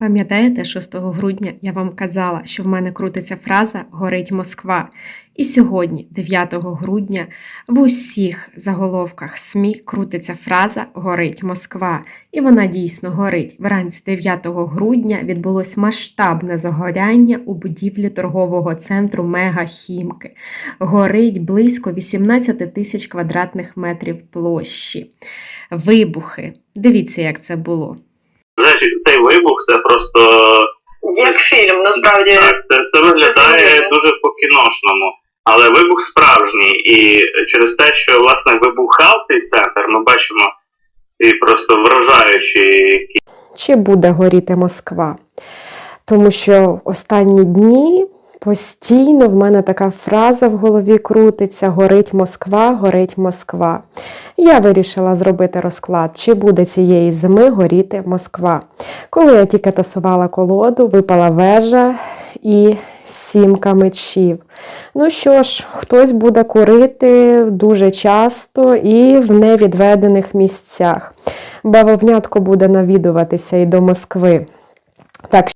Пам'ятаєте, 6 грудня я вам казала, що в мене крутиться фраза Горить Москва. І сьогодні, 9 грудня, в усіх заголовках СМІ крутиться фраза Горить Москва. І вона дійсно горить. Вранці 9 грудня відбулось масштабне загоряння у будівлі торгового центру Мега Хімки. Горить близько 18 тисяч квадратних метрів площі. Вибухи. Дивіться, як це було. Знаєш, цей вибух це просто Як фільм, насправді. так, це, це виглядає дуже по-кіношному. Але вибух справжній, і через те, що власне вибухав цей центр, ми бачимо ці просто вражаючі чи буде горіти Москва. Тому що останні дні постійно в мене така фраза в голові крутиться: горить Москва, горить Москва. Я вирішила зробити розклад, чи буде цієї зими горіти Москва. Коли я тільки тасувала колоду, випала вежа і сімка мечів. Ну що ж, хтось буде курити дуже часто і в невідведених місцях. Бавовнятко буде навідуватися і до Москви. Так